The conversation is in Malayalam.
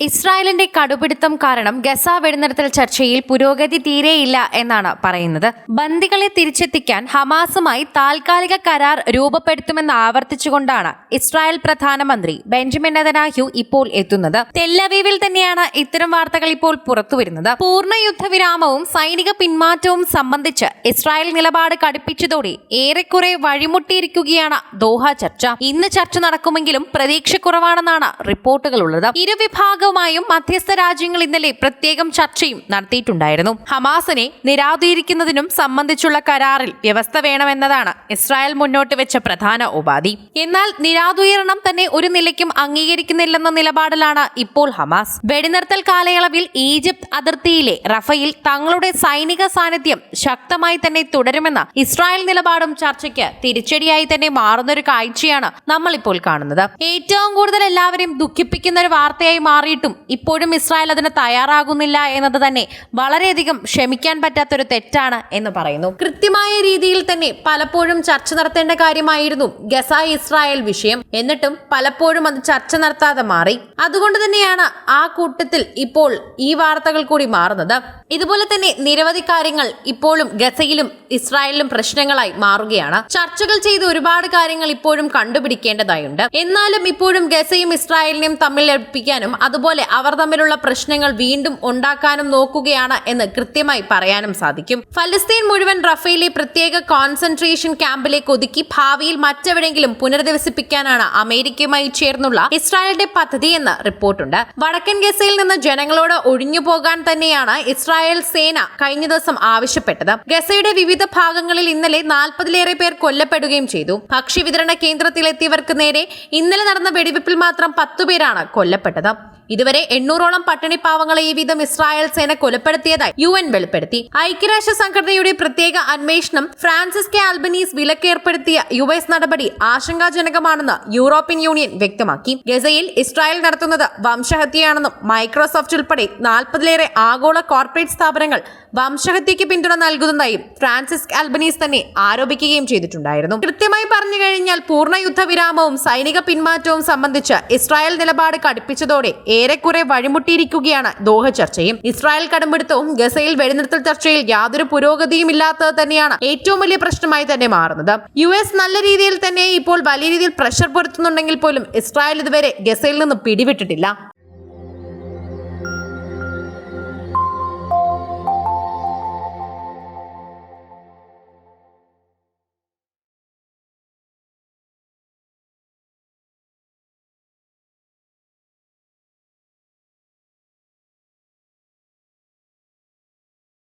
ഇസ്രായേലിന്റെ കടുപിടുത്തം കാരണം ഗസ വെടിനിർത്തൽ ചർച്ചയിൽ പുരോഗതി തീരെയില്ല എന്നാണ് പറയുന്നത്. ബന്ദികളെ തിരിച്ചെത്തിക്കാൻ ഹമാസുമായി താൽക്കാലിക കരാർ രൂപപ്പെടുത്തുമെന്ന് ആവർത്തിച്ചുകൊണ്ടാണ് ഇസ്രായേൽ പ്രധാനമന്ത്രി ബെഞ്ചമിൻ നെതനാഹ്യു ഇപ്പോൾ എത്തുന്നത്. തെല്ലവീവിൽ തന്നെയാണ് ഇത്തരം വാർത്തകൾ ഇപ്പോൾ പുറത്തുവരുന്നത്. പൂർണ യുദ്ധവിരാമവും സൈനിക പിന്മാറ്റവും സംബന്ധിച്ച് ഇസ്രായേൽ നിലപാട് കടുപ്പിച്ചതോടെ ഏറെക്കുറെ വഴിമുട്ടിയിരിക്കുകയാണ് ദോഹ ചർച്ച. ഇന്ന് ചർച്ച നടക്കുമെങ്കിലും പ്രതീക്ഷ കുറവാണെന്നാണ് റിപ്പോർട്ടുകളുള്ളത് ഇരുവിഭാഗവുമായും മധ്യസ്ഥ രാജ്യങ്ങൾ ഇന്നലെ പ്രത്യേകം ചർച്ചയും നടത്തിയിട്ടുണ്ടായിരുന്നു. ഹമാസിനെ നിരാതിരിക്കുന്നതിനും സംബന്ധിച്ചുള്ള കരാറിൽ വ്യവസ്ഥ വേണമെന്നതാണ് ഇസ്രായേൽ മുന്നോട്ട് വെച്ച പ്രധാന ഉപാധി. എന്നാൽ നിരാതുയരണം തന്നെ ഒരു നിലയ്ക്കും അംഗീകരിക്കുന്നില്ലെന്ന നിലപാടിലാണ് ഇപ്പോൾ ഹമാസ്. വെടിനിർത്തൽ കാലയളവിൽ ഈജിപ്ത് അതിർത്തിയിലെ റഫയിൽ തങ്ങളുടെ സൈനിക സാന്നിധ്യം ശക്തമായി തന്നെ തുടരുമെന്ന ഇസ്രായേൽ നിലപാടും ചർച്ചയ്ക്ക് തിരിച്ചടിയായി തന്നെ മാറുന്ന ഒരു കാഴ്ചയാണ് നമ്മളിപ്പോൾ കാണുന്നത്. ഏറ്റവും കൂടുതൽ എല്ലാവരെയും ദുഃഖിപ്പിക്കുന്ന ഒരു വാർത്തയായി മാറിയിട്ടും ഇപ്പോഴും ഇസ്രായേൽ അതിന് തയ്യാറാകുന്നില്ല എന്നത് തന്നെ വളരെയധികം ക്ഷമിക്കാൻ പറ്റാത്തൊരു തെറ്റാണ് എന്ന് പറയുന്നു. കൃത്യമായ രീതിയിൽ തന്നെ പലപ്പോഴും ചർച്ച നടത്തേണ്ട കാര്യമായിരുന്നു ഗസ ഇസ്രായേൽ വിഷയം. എന്നിട്ടും പലപ്പോഴും അത് ചർച്ച നടത്താതെ മാറി. അതുകൊണ്ട് തന്നെയാണ് ആ കൂട്ടത്തിൽ ഇപ്പോൾ ഈ വാർത്തകൾ കൂടി മാറുന്നത്. ഇതുപോലെ തന്നെ നിരവധി കാര്യങ്ങൾ ഇപ്പോഴും ഗസയിലും ഇസ്രായേലിലും പ്രശ്നങ്ങളായി മാറുകയാണ്. ചർച്ചകൾ ചെയ്ത് ഒരുപാട് കാര്യങ്ങൾ ഇപ്പോഴും കണ്ടുപിടിക്കേണ്ടതായുണ്ട്. എന്നാലും ഇപ്പോഴും ഗസയും ഇസ്രായേലിനെയും തമ്മിൽ ലഭിക്കാനും അതുപോലെ അവർ തമ്മിലുള്ള പ്രശ്നങ്ങൾ വീണ്ടും ഉണ്ടാക്കാനും നോക്കുകയാണ് എന്ന് കൃത്യമായി പറയാനും സാധിക്കും. ഫലസ്തീൻ മുഴുവൻ റഫയിലെ പ്രത്യേക കോൺസെൻട്രേഷൻ ക്യാമ്പിലേക്ക് ഒതുക്കി ഭാവിയിൽ മറ്റെവിടെയെങ്കിലും പുനരധിവസിപ്പിക്കാനാണ് അമേരിക്കയുമായി ചേർന്നുള്ള ഇസ്രായേലിന്റെ പദ്ധതി എന്ന് റിപ്പോർട്ടുണ്ട്. വടക്കൻ ഗസയിൽ നിന്ന് ജനങ്ങളോട് ഒഴിഞ്ഞു പോകാൻ തന്നെയാണ് ഇസ്രായേൽ സേന കഴിഞ്ഞ ദിവസം ആവശ്യപ്പെട്ടത്. ഗസയുടെ വിവിധ ഭാഗങ്ങളിൽ ഇന്നലെ നാൽപ്പതിലേറെ പേർ കൊല്ലപ്പെടുകയും ചെയ്തു. ഭക്ഷ്യവിതരണ കേന്ദ്രത്തിലെത്തിയവർക്ക് നേരെ ഇന്നലെ നടന്ന വെടിവെപ്പിൽ മാത്രം പത്തുപേരാണ് കൊല്ലപ്പെട്ടത്. ഇതുവരെ എണ്ണൂറോളം പട്ടിണി പാവങ്ങളെ ഈ വിധം ഇസ്രായേൽ സേന കൊലപ്പെടുത്തിയതായി യു എൻ വെളിപ്പെടുത്തി. ഐക്യരാഷ്ട്ര സംഘടനയുടെ പ്രത്യേക അന്വേഷണം ഫ്രാൻസിസ് കെ ആൽബനീസ് വിലക്കേർപ്പെടുത്തിയ യു എസ് നടപടി ആശങ്കാജനകമാണെന്ന് യൂറോപ്യൻ യൂണിയൻ വ്യക്തമാക്കി. ഗസയിൽ ഇസ്രായേൽ നടത്തുന്നത് വംശഹത്യയാണെന്നും മൈക്രോസോഫ്റ്റ് ഉൾപ്പെടെ നാൽപ്പതിലേറെ ആഗോള കോർപ്പറേറ്റ് സ്ഥാപനങ്ങൾ വംശഹത്യയ്ക്ക് പിന്തുണ നൽകുന്നതായും ഫ്രാൻസിസ് ആൽബനീസ് തന്നെ ആരോപിക്കുകയും ചെയ്തിട്ടുണ്ടായിരുന്നു. കൃത്യമായി പറഞ്ഞു കഴിഞ്ഞാൽ പൂർണ യുദ്ധവിരാമവും സൈനിക പിന്മാറ്റവും സംബന്ധിച്ച് ഇസ്രായേൽ നിലപാട് കടുപ്പിച്ചതോടെ ഏറെക്കുറെ വഴിമുട്ടിയിരിക്കുകയാണ് ദോഹ ചർച്ചയും. ഇസ്രായേൽ കടുംപിടുത്തവും ഗസയിൽ വെടിനിർത്തൽ ചർച്ചയിൽ യാതൊരു പുരോഗതിയും ഇല്ലാത്തത് തന്നെയാണ് ഏറ്റവും വലിയ പ്രശ്നമായി തന്നെ മാറുന്നത്. യു എസ് നല്ല രീതിയിൽ തന്നെ ഇപ്പോൾ വലിയ രീതിയിൽ പ്രഷർ പൊരുത്തുന്നുണ്ടെങ്കിൽ പോലും ഇസ്രായേൽ ഇതുവരെ ഗസയിൽ നിന്ന് പിടിവിട്ടിട്ടില്ല.